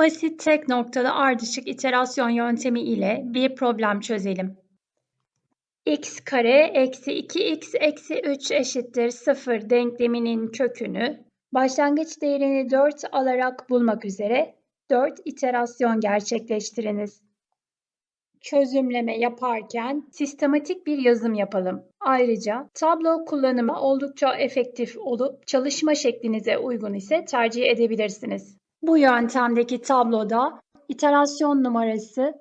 Basit tek noktalı ardışık iterasyon yöntemi ile bir problem çözelim. x kare eksi 2x eksi 3 eşittir 0 denkleminin kökünü başlangıç değerini 4 alarak bulmak üzere 4 iterasyon gerçekleştiriniz. Çözümleme yaparken sistematik bir yazım yapalım. Ayrıca tablo kullanımı oldukça efektif olup çalışma şeklinize uygun ise tercih edebilirsiniz. Bu yöntemdeki tabloda iterasyon numarası,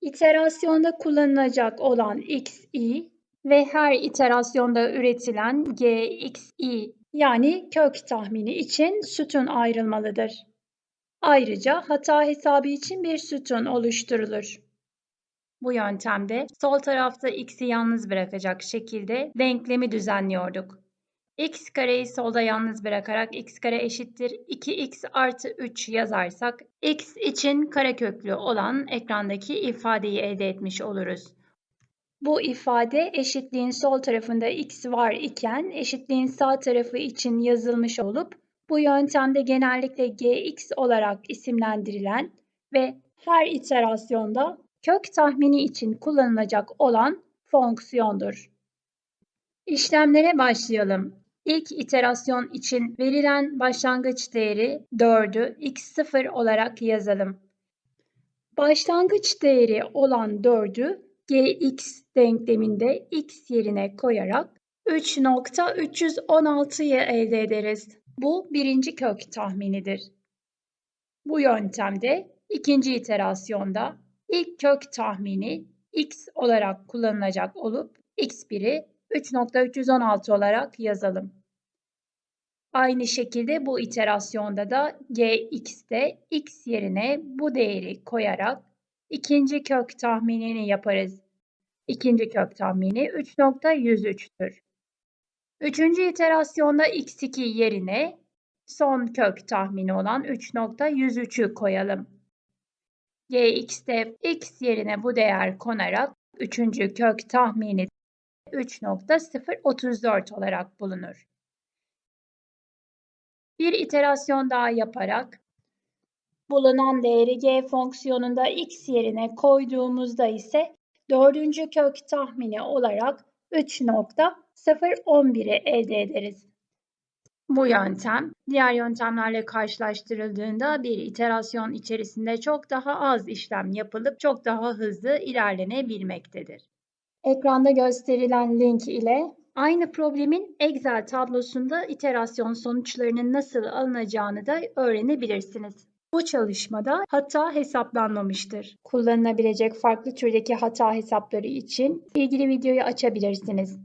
iterasyonda kullanılacak olan xi ve her iterasyonda üretilen gxi yani kök tahmini için sütun ayrılmalıdır. Ayrıca hata hesabı için bir sütun oluşturulur. Bu yöntemde sol tarafta x'i yalnız bırakacak şekilde denklemi düzenliyorduk. X kareyi solda yalnız bırakarak x kare eşittir 2x artı 3 yazarsak x için kareköklü olan ekrandaki ifadeyi elde etmiş oluruz. Bu ifade eşitliğin sol tarafında x var iken eşitliğin sağ tarafı için yazılmış olup bu yöntemde genellikle gx olarak isimlendirilen ve her iterasyonda kök tahmini için kullanılacak olan fonksiyondur. İşlemlere başlayalım. İlk iterasyon için verilen başlangıç değeri 4'ü x0 olarak yazalım. Başlangıç değeri olan 4'ü gx denkleminde x yerine koyarak 3.316'yı elde ederiz. Bu birinci kök tahminidir. Bu yöntemde ikinci iterasyonda ilk kök tahmini x olarak kullanılacak olup x1'i 3.316 olarak yazalım. Aynı şekilde bu iterasyonda da gx'te x yerine bu değeri koyarak ikinci kök tahminini yaparız. İkinci kök tahmini 3.103'tür. Üçüncü iterasyonda x2 yerine son kök tahmini olan 3.103'ü koyalım. gx'te x yerine bu değer konarak üçüncü kök tahmini 3.034 olarak bulunur. Bir iterasyon daha yaparak bulunan değeri g fonksiyonunda x yerine koyduğumuzda ise dördüncü kök tahmini olarak 3.011'i elde ederiz. Bu yöntem diğer yöntemlerle karşılaştırıldığında bir iterasyon içerisinde çok daha az işlem yapılıp çok daha hızlı ilerlenebilmektedir. Ekranda gösterilen link ile aynı problemin Excel tablosunda iterasyon sonuçlarının nasıl alınacağını da öğrenebilirsiniz. Bu çalışmada hata hesaplanmamıştır. Kullanılabilecek farklı türdeki hata hesapları için ilgili videoyu açabilirsiniz.